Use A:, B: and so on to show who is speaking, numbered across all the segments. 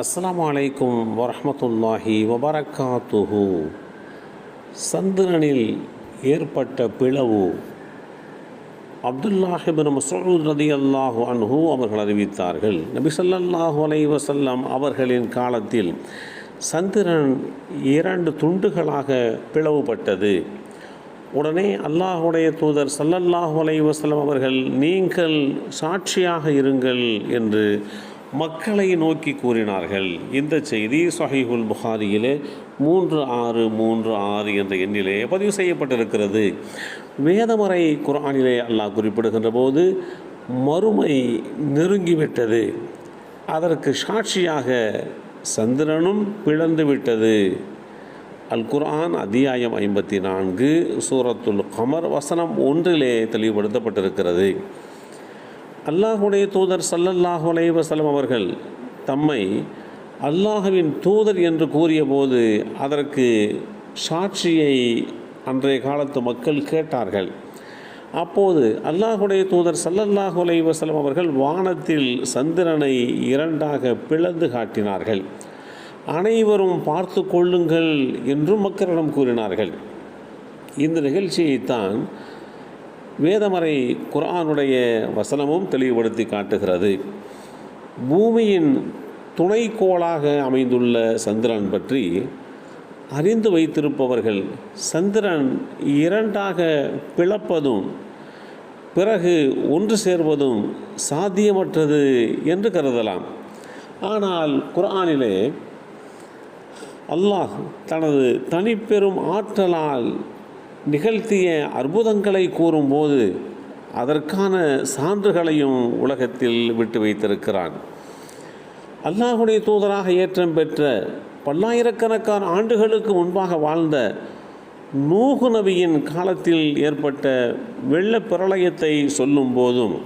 A: அஸ்லாம் அலைக்கும் வரமத்துல்லாஹி வபரக்காத்துஹு சந்திரனில் ஏற்பட்ட பிளவு அப்துல்லாஹிபின் மசூத் ரதி அல்லாஹு அன்ஹு அவர்கள் அறிவித்தார்கள். நபி சொல்லாஹு அலை வசல்லம் அவர்களின் காலத்தில் சந்திரன் இரண்டு துண்டுகளாக பிளவுபட்டது. உடனே அல்லாஹுடைய தூதர் சல்லல்லாஹு அலைஹி வஸல்லம் அவர்கள் நீங்கள் சாட்சியாக இருங்கள் என்று மக்களை நோக்கி கூறினார்கள். இந்த செய்தி சஹிஹுல் புகாரியிலே மூன்று ஆறு மூன்று ஆறு என்ற எண்ணிலே பதிவு செய்யப்பட்டிருக்கிறது. வேதமறை குர்ஆனிலே அல்லாஹ் குறிப்பிடுகின்ற போது மறுமை நெருங்கிவிட்டது. அதற்கு சாட்சியாக சந்திரனும் பிளந்து விட்டது. அல் குர்ஆன் அத்தியாயம் ஐம்பத்தி நான்கு சூரத்துல் கமர் வசனம் ஒன்றிலே தெளிவுபடுத்தப்பட்டிருக்கிறது. அல்லாஹுடைய தூதர் சல்லல்லாஹு அலைவசலம் அவர்கள் தம்மை அல்லாஹுவின் தூதர் என்று கூறியபோது அதற்கு சாட்சியை அன்றைய காலத்து மக்கள் கேட்டார்கள். அப்போது அல்லாஹுடைய தூதர் சல்லல்லாஹு அலைவசலம் அவர்கள் வானத்தில் சந்திரனை இரண்டாக பிளந்து காட்டினார்கள். அனைவரும் பார்த்து கொள்ளுங்கள் என்றும் மக்களிடம் கூறினார்கள். இந்த நிகழ்ச்சியைத்தான் வேதமறை குர்ஆனுடைய வசனமும் தெளிவுபடுத்தி காட்டுகிறது. பூமியின் துணைக்கோளாக அமைந்துள்ள சந்திரன் பற்றி அறிந்து வைத்திருப்பவர்கள் சந்திரன் இரண்டாக பிளப்பதும் பிறகு ஒன்று சேர்வதும் சாத்தியமற்றது என்று கருதலாம். ஆனால் குர்ஆனிலே அல்லாஹ் தனது தனிப்பெரும் ஆற்றலால் நிகழ்த்திய அற்புதங்களை கூறும்போது அதற்கான சான்றுகளையும் உலகத்தில் விட்டு வைத்திருக்கிறான். அல்லாஹுடைய தூதராக ஏற்றம் பெற்ற பல்லாயிரக்கணக்கான ஆண்டுகளுக்கு முன்பாக வாழ்ந்த நூகு நபியின் காலத்தில் ஏற்பட்ட வெள்ளப்பிரளயத்தை சொல்லும் போதும்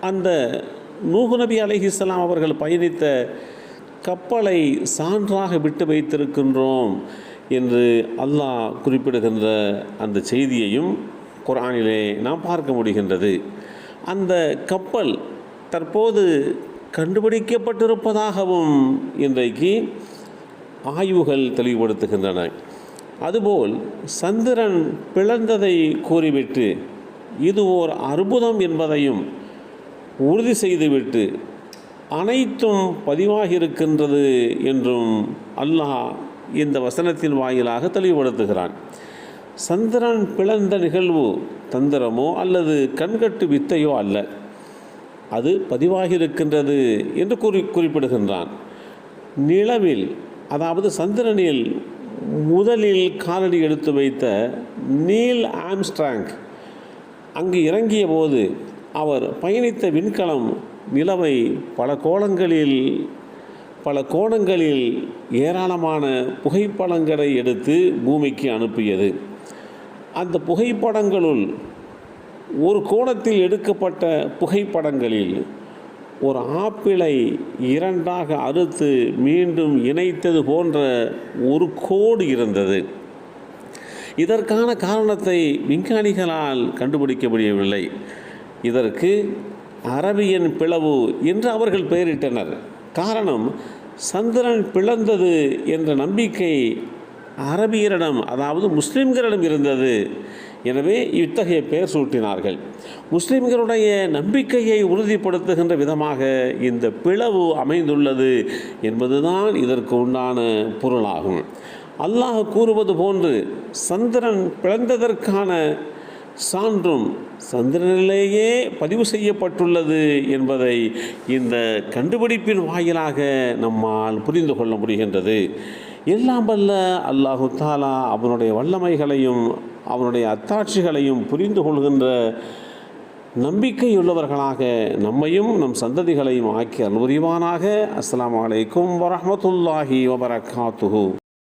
A: அந்த நூகு நபி அலிஹிஸ்லாம் அவர்கள் பயணித்த கப்பலை சான்றாக விட்டு வைத்திருக்கின்றோம். என்று அல்லாஹ் குறிப்பிடுகின்ற அந்த செய்தியையும் குரானிலே நாம் பார்க்க முடிகின்றது. அந்த கப்பல் தற்போது கண்டுபிடிக்கப்பட்டிருப்பதாகவும் இன்றைக்கு ஆய்வுகள் தெளிவுபடுத்துகின்றன. அதுபோல் சந்திரன் பிளந்ததை கூறிவிட்டு இது ஓர் அற்புதம் என்பதையும் உறுதி செய்துவிட்டு அனைத்தும் பதிவாகியிருக்கின்றது என்றும் அல்லாஹ் இந்த வசனத்தின் வாயிலாக தெளிவுபடுத்துகிறான். சந்திரன் பிளந்த நிகழ்வு தந்திரமோ அல்லது கண்கட்டு வித்தையோ அல்ல. அது பதிவாகியிருக்கின்றது என்று குறி குறிப்பிடுகின்றான். நிலவில் அதாவது சந்திரனில் முதலில் காலடி எடுத்து வைத்த நீல் ஆம்ஸ்ட்ராங் அங்கு இறங்கிய போது அவர் பயணித்த விண்கலம் நிலவை பல கோலங்களில் பல கோணங்களில் ஏராளமான புகைப்படங்களை எடுத்து பூமிக்கு அனுப்பியது. அந்த புகைப்படங்களுள் ஒரு கோணத்தில் எடுக்கப்பட்ட புகைப்படங்களில் ஒரு ஆப்பிளை இரண்டாக அறுத்து மீண்டும் இணைத்தது போன்ற ஒரு கோடு இருந்தது. இதற்கான காரணத்தை விஞ்ஞானிகளால் கண்டுபிடிக்க முடியவில்லை. இதற்கு அரபியன் பிளவு என்று அவர்கள் பெயரிட்டனர். காரணம் சந்திரன் பிளந்தது என்ற நம்பிக்கை அரபியரிடம் அதாவது முஸ்லிம்களிடம் இருந்தது. எனவே இத்தகைய பெயர் சூட்டினார்கள். முஸ்லிம்களுடைய நம்பிக்கையை உறுதிப்படுத்துகின்ற விதமாக இந்த பிளவு அமைந்துள்ளது என்பதுதான் இதற்கு உண்டான பொருளாகும். அல்லாஹ் கூறுவது போன்று சந்திரன் பிளந்ததற்கான சான்றும் சந்திரனிலேயே பதிவு செய்யப்பட்டுள்ளது என்பதை இந்த கண்டுபிடிப்பின் வாயிலாக நம்மால் புரிந்து கொள்ள முடிகின்றது. எல்லாம் வல்ல அல்லாஹு தாலா அவனுடைய வல்லமைகளையும் அவனுடைய அத்தாட்சிகளையும் புரிந்து கொள்கின்ற நம்பிக்கையுள்ளவர்களாக நம்மையும் நம் சந்ததிகளையும் ஆக்கி அனுபவிவானாக அஸ்லாம் வலைக்கும் வரமத்துல்லாஹி வபரகாத்துஹூ.